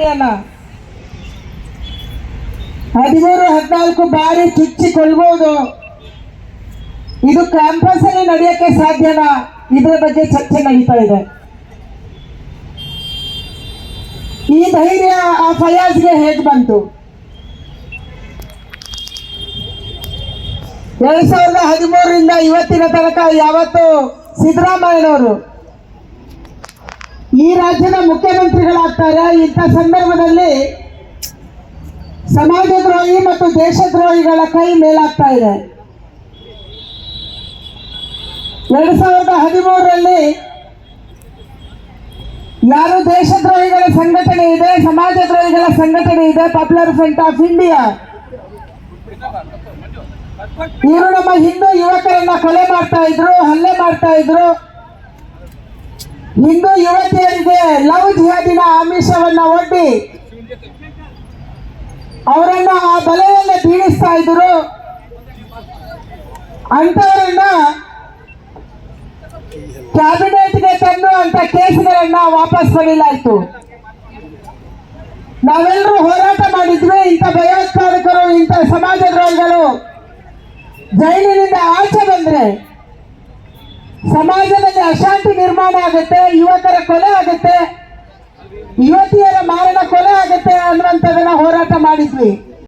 ಸೈನ್ಯನ ಹದಿಮೂರು, ಹದಿನಾಲ್ಕು ಬಾರಿ ಚುಚ್ಚಿಕೊಳ್ಬಹುದು ಇದು ಕ್ಯಾಂಪಸ್ ಅಲ್ಲಿ ನಡೆಯಕ್ಕೆ ಸಾಧ್ಯನಾ ಇದರ ಬಗ್ಗೆ ಚರ್ಚೆ ನಡೀತಾ ಇದೆ. ಈ ಧೈರ್ಯ ಆ ಫಯಾಜ್ಗೆ ಹೇಗೆ ಬಂತು? ಎರಡ್ ಸಾವಿರದ ಹದಿಮೂರರಿಂದ ಇವತ್ತಿನ ತನಕ ಯಾವತ್ತು ಸಿದ್ದರಾಮಯ್ಯನವರು ಈ ರಾಜ್ಯದ ಮುಖ್ಯಮಂತ್ರಿಗಳಾಗ್ತಾರೆ. ಇಂಥ ಸಂದರ್ಭದಲ್ಲಿ ಸಮಾಜದ್ರೋಹಿ ಮತ್ತು ದೇಶದ್ರೋಹಿಗಳ ಕೈ ಮೇಲಾಗ್ತಾ ಇದೆ. ಎರಡ್ ಸಾವಿರದ ಹದಿಮೂರರಲ್ಲಿ ಯಾರು ದೇಶದ್ರೋಹಿಗಳ ಸಂಘಟನೆ ಇದೆ, ಸಮಾಜದ್ರೋಹಿಗಳ ಸಂಘಟನೆ ಇದೆ ಪಾಪ್ಯುಲರ್ ಫ್ರಂಟ್ ಆಫ್ ಇಂಡಿಯಾ ಇವರು ನಮ್ಮ ಹಿಂದೂ ಯುವಕರನ್ನ ಕೊಲೆ ಮಾಡ್ತಾ ಇದ್ರು, ಹಲ್ಲೆ ಮಾಡ್ತಾ ಇದ್ರು. ಹಿಂದೂ ಯುವತಿಯರಿಗೆ ಲವ್ ಜಿಹಾದಿನ ಆಮಿಷವನ್ನ ಒಡ್ಡಿ ಅವರನ್ನು ಆ ಬಲೆಯನ್ನು ಬೀಳಿಸ್ತಾ ಇದ್ರು ಅಂತವರನ್ನ ಕ್ಯಾಬಿನೆಟ್ಗೆ ತಂದು ಅಂತ ಕೇಸ್ಗಳನ್ನ ವಾಪಸ್ ಪಡೀಲಾಯ್ತು ನಾವೆಲ್ಲರೂ ಹೋರಾಟ ಮಾಡಿದ್ವಿ, ಇಂಥ ಭಯೋತ್ಪಾದಕರು, ಇಂಥ ಸಮಾಜದ್ರೋಹಿಗಳು. ಜೈಲಿನಿಂದ ಆಚೆ ಬಂದ್ರೆ ಸಮಾಜದಲ್ಲಿ ಅಶಾಂತಿ ನಿರ್ಮಾಣ ಆಗುತ್ತೆ ಯುವಕರ ಕೊಲೆ ಆಗುತ್ತೆ ಯುವತಿಯರ ಮಾರಣ ಕೊಲೆ ಆಗುತ್ತೆ ಅನ್ನುವಂಥದ್ದನ್ನ ಹೋರಾಟ ಮಾಡಿದ್ವಿ.